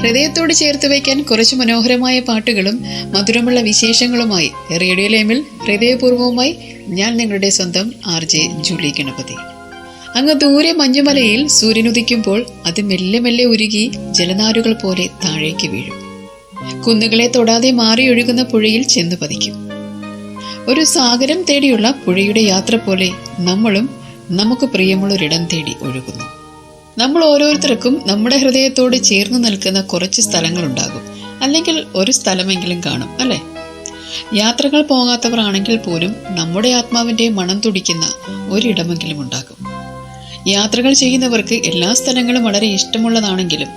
ഹൃദയത്തോട് ചേർത്ത് വയ്ക്കാൻ കുറച്ച് മനോഹരമായ പാട്ടുകളും മധുരമുള്ള വിശേഷങ്ങളുമായി റേഡിയോ ലൈമിൽ ഹൃദയപൂർവവുമായി ഞാൻ നിങ്ങളുടെ സ്വന്തം ആർ ജെ ജൂലി ഗണപതി. അങ്ങ് ദൂരെ മഞ്ഞുമലയിൽ സൂര്യനുദിക്കുമ്പോൾ അത് മെല്ലെ മെല്ലെ ഉരുകി ജലനാരുകൾ പോലെ താഴേക്ക് വീഴും. കുന്നുകളെ തൊടാതെ മാറി ഒഴുകുന്ന പുഴയിൽ ചെന്ന് പതിക്കും. ഒരു സാഗരം തേടിയുള്ള പുഴയുടെ യാത്ര പോലെ നമ്മളും നമുക്ക് പ്രിയമുള്ളൊരിടം തേടി ഒഴുകുന്നു. നമ്മൾ ഓരോരുത്തർക്കും നമ്മുടെ ഹൃദയത്തോട് ചേർന്ന് നിൽക്കുന്ന കുറച്ച് സ്ഥലങ്ങളുണ്ടാകും. അല്ലെങ്കിൽ ഒരു സ്ഥലമെങ്കിലും കാണും അല്ലേ? യാത്രകൾ പോകാത്തവർ ആണെങ്കിൽ പോലും നമ്മുടെ ആത്മാവിന്റെ മണം തുടിക്കുന്ന ഒരിടമെങ്കിലും ഉണ്ടാകും. യാത്രകൾ ചെയ്യുന്നവർക്ക് എല്ലാ സ്ഥലങ്ങളും വളരെ ഇഷ്ടമുള്ളതാണെങ്കിലും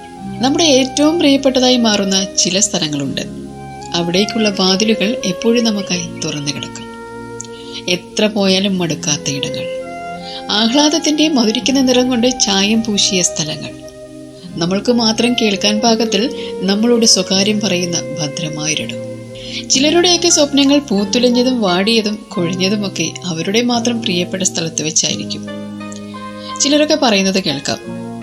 നമ്മുടെ ഏറ്റവും പ്രിയപ്പെട്ടതായി മാറുന്ന ചില സ്ഥലങ്ങളുണ്ട്. അവിടേക്കുള്ള വാതിലുകൾ എപ്പോഴും നമുക്കായി തുറന്നു കിടക്കും. എത്ര പോയാലും മടുക്കാത്ത ഇടങ്ങൾ. ആഹ്ലാദത്തിന്റെ മധുരിക്കുന്ന നിറം കൊണ്ട് ചായം പൂശിയ സ്ഥലങ്ങൾ. നമ്മൾക്ക് മാത്രം കേൾക്കാൻ പാകത്തിൽ നമ്മളോട് സ്വകാര്യം പറയുന്ന ഭദ്രമായൊരിടം. ചിലരുടെയൊക്കെ സ്വപ്നങ്ങൾ പൂത്തുലഞ്ഞതും വാടിയതും കൊഴിഞ്ഞതുമൊക്കെ അവരുടെ മാത്രം പ്രിയപ്പെട്ട സ്ഥലത്ത് വെച്ചായിരിക്കും. ചിലരൊക്കെ പറയുന്നത് കേൾക്കാം.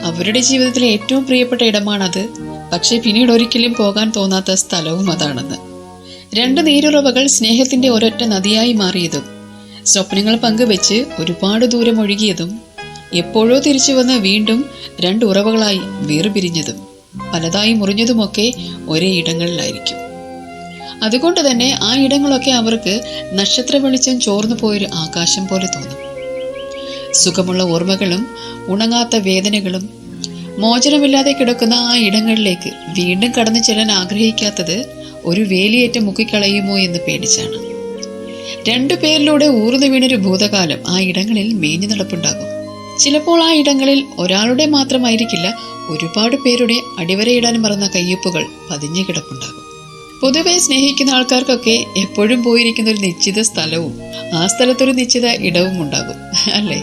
അവരുടെ ജീവിതത്തിലെ ഏറ്റവും പ്രിയപ്പെട്ട ഇടമാണത് പക്ഷെ പിന്നീട് ഒരിക്കലും പോകാൻ തോന്നാത്ത സ്ഥലവും അതാണെന്ന്. രണ്ട് നീരുറവകൾ സ്നേഹത്തിന്റെ ഒരൊറ്റ നദിയായി മാറിയതും സ്വപ്നങ്ങൾ പങ്കുവെച്ച് ഒരുപാട് ദൂരം ഒഴുകിയതും എപ്പോഴോ തിരിച്ചു വന്ന് വീണ്ടും രണ്ട് ഉറവകളായി വേർപിരിഞ്ഞതും പലതായി മുറിഞ്ഞതുമൊക്കെ ഒരേ ഇടങ്ങളിലായിരിക്കും അതുകൊണ്ട് തന്നെ ആ ഇടങ്ങളൊക്കെ അവർക്ക് നക്ഷത്ര വെളിച്ചം ചോർന്നു പോയൊരു ആകാശം പോലെ തോന്നും. സുഖമുള്ള ഓർമ്മകളും ഉണങ്ങാത്ത വേദനകളും മോചനമില്ലാതെ കിടക്കുന്ന ആ ഇടങ്ങളിലേക്ക് വീണ്ടും കടന്നു ചെല്ലാൻ ആഗ്രഹിക്കാത്തത് ഒരു വേലിയേറ്റം മുക്കിക്കളയുമോ എന്ന് പേടിച്ചാണ്. രണ്ടു പേരിലൂടെ ഊർന്നു വീണൊരു ഭൂതകാലം ആ ഇടങ്ങളിൽ മേഞ്ഞു നടപ്പുണ്ടാകും. ചിലപ്പോൾ ആ ഇടങ്ങളിൽ ഒരാളുടെ മാത്രമായിരിക്കില്ല ഒരുപാട് പേരുടെ അടിവരയിടാൻ മറന്ന കയ്യൊപ്പുകൾ പതിഞ്ഞു കിടപ്പുണ്ടാകും. പൊതുവെ സ്നേഹിക്കുന്ന ആൾക്കാർക്കൊക്കെ എപ്പോഴും പോയിരിക്കുന്ന ഒരു നിശ്ചിത സ്ഥലവും ആ സ്ഥലത്തൊരു നിശ്ചിത ഇടവും ഉണ്ടാകും അല്ലേ?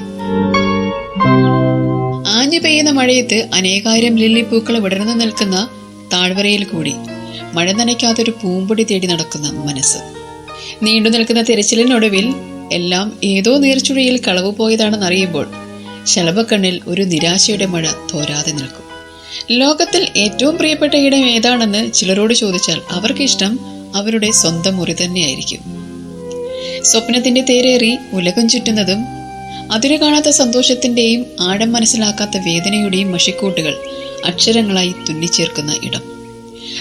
ആഞ്ഞു പെയ്യുന്ന മഴയത്ത് അനേകായിരം ലില്ലിപ്പൂക്കൾ വിടർന്നു നിൽക്കുന്ന താഴ്വരയിൽ കൂടി മഴ നനയ്ക്കാത്തൊരു പൂമ്പൊടി തേടി നടക്കുന്ന മനസ്സ്. നീണ്ടു നിൽക്കുന്ന തിരച്ചിലിനൊടുവിൽ എല്ലാം ഏതോ നീർച്ചുഴിയിൽ കളവ് പോയതാണെന്നറിയുമ്പോൾ ശലഭക്കണ്ണിൽ ഒരു നിരാശയുടെ മഴ തോരാതെ നിൽക്കും. ലോകത്തിൽ ഏറ്റവും പ്രിയപ്പെട്ട ഇടം ഏതാണെന്ന് ചിലരോട് ചോദിച്ചാൽ അവർക്കിഷ്ടം അവരുടെ സ്വന്തം മുറി തന്നെയായിരിക്കും. സ്വപ്നത്തിന്റെ തേരേറി ഉലകം ചുറ്റുന്നതും അതിരു കാണാത്ത സന്തോഷത്തിന്റെയും ആഴം മനസ്സിലാക്കാത്ത വേദനയുടെയും മഷിക്കൂട്ടുകൾ അക്ഷരങ്ങളായി തുന്നിച്ചേർക്കുന്ന ഇടം.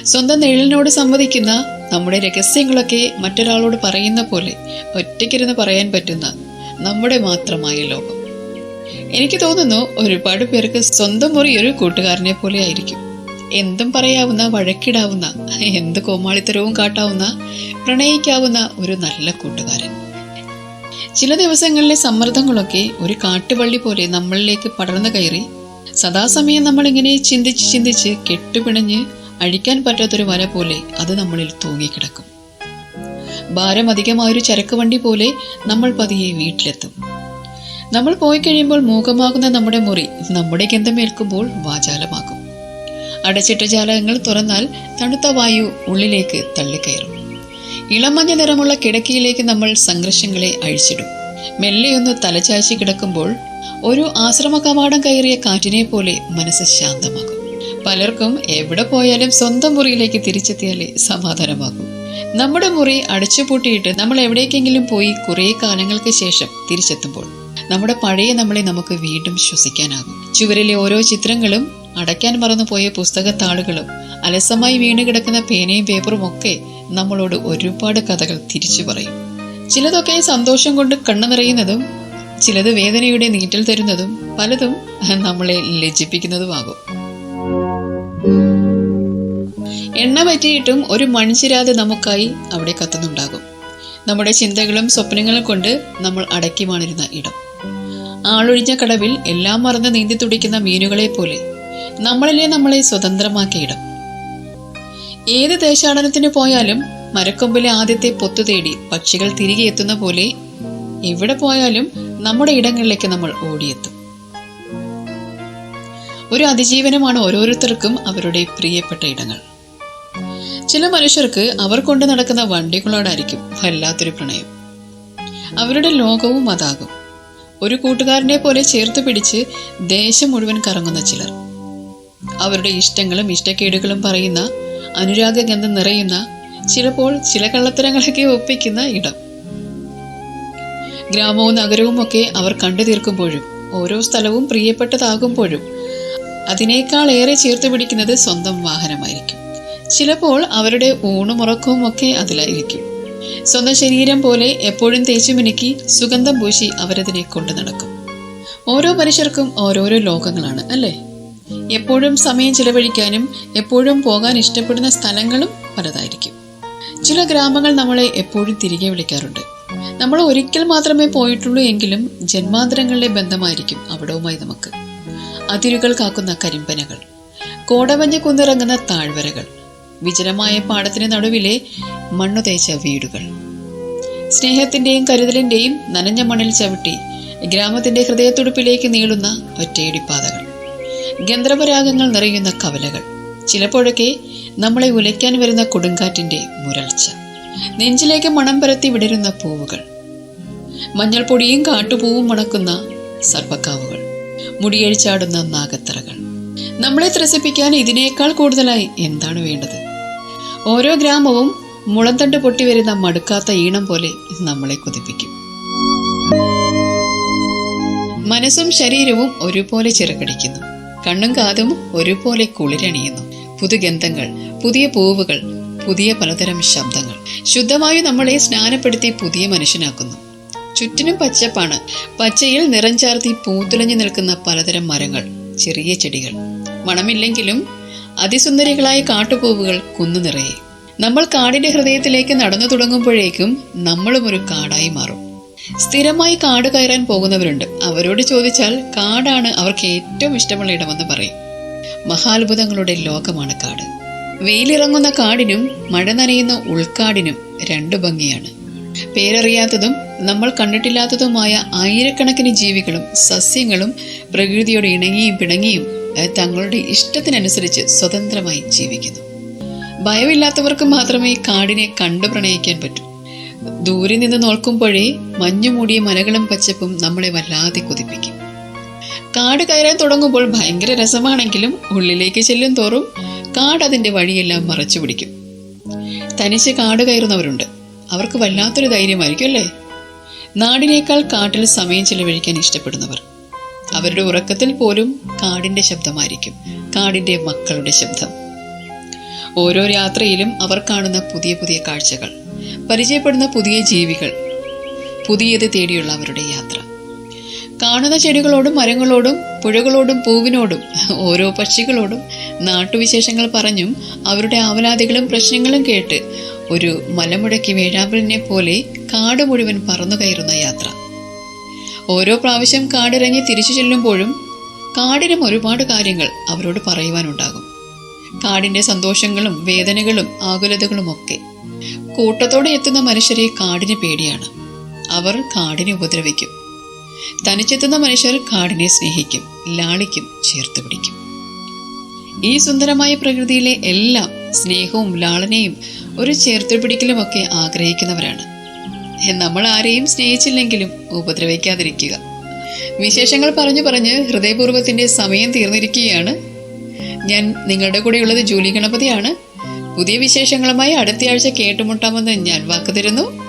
സ്വന്തം നിഴലിനോട് സംവദിക്കുന്ന നമ്മുടെ രഹസ്യങ്ങളൊക്കെ മറ്റൊരാളോട് പറയുന്ന പോലെ ഒറ്റയ്ക്കിരുന്ന് പറയാൻ പറ്റുന്ന നമ്മുടെ മാത്രമായ ലോകം. എനിക്ക് തോന്നുന്നു ഒരുപാട് പേർക്ക് സ്വന്തം മുറി ഒരു കൂട്ടുകാരനെ പോലെ ആയിരിക്കും. എന്തും പറയാവുന്ന വഴക്കിടാവുന്ന എന്ത് കോമാളിത്തരവും കാട്ടാവുന്ന പ്രണയിക്കാവുന്ന ഒരു നല്ല കൂട്ടുകാരൻ. ചില ദിവസങ്ങളിലെ സമ്മർദ്ദങ്ങളൊക്കെ ഒരു കാട്ടുവള്ളി പോലെ നമ്മളിലേക്ക് പടർന്നു കയറി സദാസമയം നമ്മളിങ്ങനെ ചിന്തിച്ച് ചിന്തിച്ച് കെട്ടുപിണഞ്ഞ് അഴിക്കാൻ പറ്റാത്തൊരു വല പോലെ അത് നമ്മളിൽ തൂങ്ങിക്കിടക്കും. ഭാരം അധികമായൊരു ചരക്ക് വണ്ടി പോലെ നമ്മൾ പതിയെ വീട്ടിലെത്തും. നമ്മൾ പോയി കഴിയുമ്പോൾ മൂകമാകുന്ന നമ്മുടെ മുറി നമ്മുടെ ഗന്ധമേൽക്കുമ്പോൾ വാചാലമാകും. അടച്ചിട്ട ജാലകങ്ങൾ തുറന്നാൽ തണുത്ത വായു ഉള്ളിലേക്ക് തള്ളിക്കയറും. ഇളമഞ്ഞ നിറമുള്ള കിടക്കിയിലേക്ക് നമ്മൾ സംഘർഷങ്ങളെ അഴിച്ചിടും. മെല്ലെയൊന്ന് തലചായ്ച്ച് കിടക്കുമ്പോൾ ഒരു ആശ്രമ കവാടം കയറിയ കാറ്റിനെ പോലെ മനസ്സ് ശാന്തമാകും. പലർക്കും എവിടെ പോയാലും സ്വന്തം മുറിയിലേക്ക് തിരിച്ചെത്തിയാലേ സമാധാനമാകും. നമ്മുടെ മുറി അടച്ചുപൂട്ടിയിട്ട് നമ്മൾ എവിടേക്കെങ്കിലും പോയി കുറേ കാലങ്ങൾക്ക് ശേഷം തിരിച്ചെത്തുമ്പോൾ നമ്മുടെ പഴയ നമ്മളെ നമുക്ക് വീണ്ടും ശ്വസിക്കാനാകും. ചുവരിലെ ഓരോ ചിത്രങ്ങളും അടയ്ക്കാൻ മറന്നുപോയ പുസ്തകത്താളുകളും അലസമായി വീണ് കിടക്കുന്ന പേനയും പേപ്പറും ഒക്കെ നമ്മളോട് ഒരുപാട് കഥകൾ തിരിച്ചു പറയും. ചിലതൊക്കെ സന്തോഷം കൊണ്ട് കണ്ണു നിറയുന്നതും ചിലത് വേദനയുടെ നീറ്റൽ തരുന്നതും പലതും നമ്മളെ ലജ്ജിപ്പിക്കുന്നതുമാകും. എണ്ണ പറ്റിയിട്ടും ഒരു മണിച്ചിരാതെ നമുക്കായി അവിടെ കത്തുന്നുണ്ടാകും. നമ്മുടെ ചിന്തകളും സ്വപ്നങ്ങളും കൊണ്ട് നമ്മൾ അടക്കി മാണിരുന്ന ഇടം. ആളൊഴിഞ്ഞ കടവിൽ എല്ലാം മറന്ന് നീന്തി തുടിക്കുന്ന മീനുകളെ പോലെ നമ്മളിലെ നമ്മളെ സ്വതന്ത്രമാക്കിയ ഇടം. ഏത് ദേശാടനത്തിന് പോയാലും മരക്കൊമ്പിലെ ആദ്യത്തെ പൊത്തു തേടി പക്ഷികൾ തിരികെ എത്തുന്ന പോലെ എവിടെ പോയാലും നമ്മുടെ ഇടങ്ങളിലേക്ക് നമ്മൾ ഓടിയെത്തും. ഒരു അതിജീവനമാണ് ഓരോരുത്തർക്കും അവരുടെ പ്രിയപ്പെട്ട ഇടങ്ങൾ. ചില മനുഷ്യർക്ക് അവർ കൊണ്ട് നടക്കുന്ന വണ്ടികളോടായിരിക്കും വല്ലാത്തൊരു പ്രണയം. അവരുടെ ലോകവും അതാകും. ഒരു കൂട്ടുകാരനെ പോലെ ചേർത്ത് പിടിച്ച് ദേശം മുഴുവൻ കറങ്ങുന്ന ചിലർ. അവരുടെ ഇഷ്ടങ്ങളും ഇഷ്ടക്കേടുകളും പറയുന്ന അനുരാഗഗന്ധം നിറയുന്ന ചിലപ്പോൾ ചില കള്ളത്തരങ്ങളൊക്കെ ഒപ്പിക്കുന്ന ഇടം. ഗ്രാമവും നഗരവും ഒക്കെ അവർ കണ്ടു തീർക്കുമ്പോഴും ഓരോ സ്ഥലവും പ്രിയപ്പെട്ടതാകുമ്പോഴും അതിനേക്കാൾ ഏറെ ചേർത്ത് പിടിക്കുന്നത് സ്വന്തം വാഹനമായിരിക്കും. ചിലപ്പോൾ അവരുടെ ഊണുമുറക്കവും ഒക്കെ അതിലായിരിക്കും. സ്വന്തം ശരീരം പോലെ എപ്പോഴും തേച്ചു മിനുക്കി സുഗന്ധം പൂശി അവരതിനെ കൊണ്ടു നടക്കും. ഓരോ മനുഷ്യർക്കും ഓരോരോ ലോകങ്ങളാണ് അല്ലേ? എപ്പോഴും സമയം ചിലവഴിക്കാനും എപ്പോഴും പോകാൻ ഇഷ്ടപ്പെടുന്ന സ്ഥലങ്ങളും പലതായിരിക്കും. ചില ഗ്രാമങ്ങൾ നമ്മളെ എപ്പോഴും തിരികെ വിളിക്കാറുണ്ട്. നമ്മൾ ഒരിക്കൽ മാത്രമേ പോയിട്ടുള്ളൂ എങ്കിലും ജന്മാന്തരങ്ങളുടെ ബന്ധമായിരിക്കും അവിടവുമായി നമുക്ക്. അതിരുകൾ കാക്കുന്ന കരിമ്പനകൾ കോടമഞ്ഞ് കുന്നിറങ്ങുന്ന താഴ്വരകൾ വിജനമായ പാടത്തിന് നടുവിലെ മണ്ണു തേച്ച വീടുകൾ. സ്നേഹത്തിന്റെയും കരുതലിന്റെയും നനഞ്ഞ മണ്ണിൽ ചവിട്ടി ഗ്രാമത്തിന്റെ ഹൃദയത്തുടുപ്പിലേക്ക് നീളുന്ന ഒറ്റയടിപ്പാതകൾ. ഗന്ധർവരാഗങ്ങൾ നിറയുന്ന കവലകൾ. ചിലപ്പോഴൊക്കെ നമ്മളെ ഉലയ്ക്കാൻ വരുന്ന കൊടുങ്കാറ്റിന്റെ മുരൾച്ച. നെഞ്ചിലേക്ക് മണം പരത്തി വിടരുന്ന പൂവുകൾ. മഞ്ഞൾപ്പൊടിയും കാട്ടുപൂവും മണക്കുന്ന സർപ്പക്കാവുകൾ. മുടിയഴിച്ചാടുന്ന നാഗത്തറകൾ. നമ്മളെ ത്രസിപ്പിക്കാൻ ഇതിനേക്കാൾ കൂടുതലായി എന്താണ് വേണ്ടത്? ഓരോ ഗ്രാമവും മുളന്തണ്ട് പൊട്ടിവരുന്ന മടുക്കാത്ത ഈണം പോലെ ഇത് നമ്മളെ കൊതിപ്പിക്കും. മനസ്സും ശരീരവും ഒരുപോലെ ചിറകടിക്കുന്നു. കണ്ണും കാതും ഒരുപോലെ കുളിരണിയുന്നു. പുതുഗന്ധങ്ങൾ പുതിയ പൂവുകൾ പുതിയ പലതരം ശബ്ദങ്ങൾ ശുദ്ധമായി നമ്മളെ സ്നാനപ്പെടുത്തി പുതിയ മനുഷ്യനാക്കുന്നു. ചുറ്റിനും പച്ചപ്പാണ്. പച്ചയിൽ നിറം ചാർത്തി പൂത്തുലഞ്ഞു നിൽക്കുന്ന പലതരം മരങ്ങൾ ചെറിയ ചെടികൾ. മണമില്ലെങ്കിലും അതിസുന്ദരികളായ കാട്ടുപൂവുകൾ കുന്നു നിറയെ. നമ്മൾ കാടിന്റെ ഹൃദയത്തിലേക്ക് നടന്നു തുടങ്ങുമ്പോഴേക്കും നമ്മളും ഒരു കാടായി മാറും. സ്ഥിരമായി കാട് കയറാൻ പോകുന്നവരുണ്ട്. അവരോട് ചോദിച്ചാൽ കാടാണ് അവർക്ക് ഏറ്റവും ഇഷ്ടമുള്ള ഇടമെന്ന് പറയും. മഹാത്ഭുതങ്ങളുടെ ലോകമാണ് കാട്. വെയിലിറങ്ങുന്ന കാടിനും മഴ നനയുന്ന ഉൾക്കാടിനും രണ്ടു ഭംഗിയാണ്. പേരറിയാത്തതും നമ്മൾ കണ്ടിട്ടില്ലാത്തതുമായ ആയിരക്കണക്കിന് ജീവികളും സസ്യങ്ങളും പ്രകൃതിയോട് ഇണങ്ങിയും പിണങ്ങിയും തങ്ങളുടെ ഇഷ്ടത്തിനനുസരിച്ച് സ്വതന്ത്രമായി ജീവിക്കുന്നു. ഭയമില്ലാത്തവർക്ക് മാത്രമേ കാടിനെ കണ്ടു പ്രണയിക്കാൻ പറ്റൂ. ദൂരെ നിന്ന് നോക്കുമ്പോഴേ മഞ്ഞു മൂടിയ മലകളും പച്ചപ്പും നമ്മളെ വല്ലാതെ കൊതിപ്പിക്കും. കാട് കയറാൻ തുടങ്ങുമ്പോൾ ഭയങ്കര രസമാണെങ്കിലും ഉള്ളിലേക്ക് ചെല്ലും തോറും കാട് അതിന്റെ വഴിയെല്ലാം മറച്ചു പിടിക്കും. തനിച്ച് കാട് കയറുന്നവരുണ്ട്. അവർക്ക് വല്ലാത്തൊരു ധൈര്യമായിരിക്കും അല്ലേ? നാടിനേക്കാൾ കാട്ടിൽ സമയം ചെലവഴിക്കാൻ ഇഷ്ടപ്പെടുന്നവർ. അവരുടെ ഉറക്കത്തിൽ പോലും കാടിന്റെ ശബ്ദമായിരിക്കും. കാടിന്റെ മക്കളുടെ ശബ്ദം. ഓരോ യാത്രയിലും അവർ കാണുന്ന പുതിയ പുതിയ കാഴ്ചകൾ പരിചയപ്പെടുന്ന പുതിയ ജീവികൾ പുതിയത് തേടിയുള്ള അവരുടെ യാത്ര. കാണുന്ന ചെടികളോടും മരങ്ങളോടും പുഴകളോടും പൂവിനോടും ഓരോ പക്ഷികളോടും നാട്ടുവിശേഷങ്ങൾ പറഞ്ഞും അവരുടെ ആവലാതികളും പ്രശ്നങ്ങളും കേട്ട് ഒരു മലമുഴക്കി വേഴാമ്പലിനെ പോലെ കാട് മുഴുവൻ പറന്നു കയറുന്ന യാത്ര. ഓരോ പ്രാവശ്യം കാടിറങ്ങി തിരിച്ചു ചെല്ലുമ്പോഴും കാടിനും ഒരുപാട് കാര്യങ്ങൾ അവരോട് പറയുവാനുണ്ടാകും. കാടിന്റെ സന്തോഷങ്ങളും വേദനകളും ആകുലതകളും ഒക്കെ കൂട്ടത്തോടെ എത്തുന്ന മനുഷ്യരെ കാടിന് പേടിയാണ്. അവർ കാടിനെ ഉപദ്രവിക്കും. തനിച്ചെത്തുന്ന മനുഷ്യർ കാടിനെ സ്നേഹിക്കും ലാളിക്കും ചേർത്ത് പിടിക്കും. ഈ സുന്ദരമായ പ്രകൃതിയിലെ എല്ലാം സ്നേഹവും ലാളനയും ഒരു ചേർത്ത് പിടിക്കലുമൊക്കെ ആഗ്രഹിക്കുന്നവരാണ്. നമ്മൾ ആരെയും സ്നേഹിച്ചില്ലെങ്കിലും ഉപദ്രവിക്കാതിരിക്കുക. വിശേഷങ്ങൾ പറഞ്ഞു പറഞ്ഞ് ഹൃദയപൂർവത്തിന്റെ സമയം തീർന്നിരിക്കുകയാണ്. ഞാൻ നിങ്ങളുടെ കൂടെയുള്ളത് ജൂലി ഗണപതിയാണ്. പുതിയ വിശേഷങ്ങളുമായി അടുത്തയാഴ്ച കേട്ടുമുട്ടാമെന്ന് ഞാൻ വാക്ക് തരുന്നു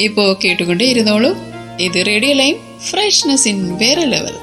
ഇപ്പോൾ കേട്ടുകൊണ്ടേ ഇരുന്നോളൂ ഇത് റേഡിയോ ലൈൻ ഫ്രഷ്നസ് ഇൻ വേറെ ലെവൽ.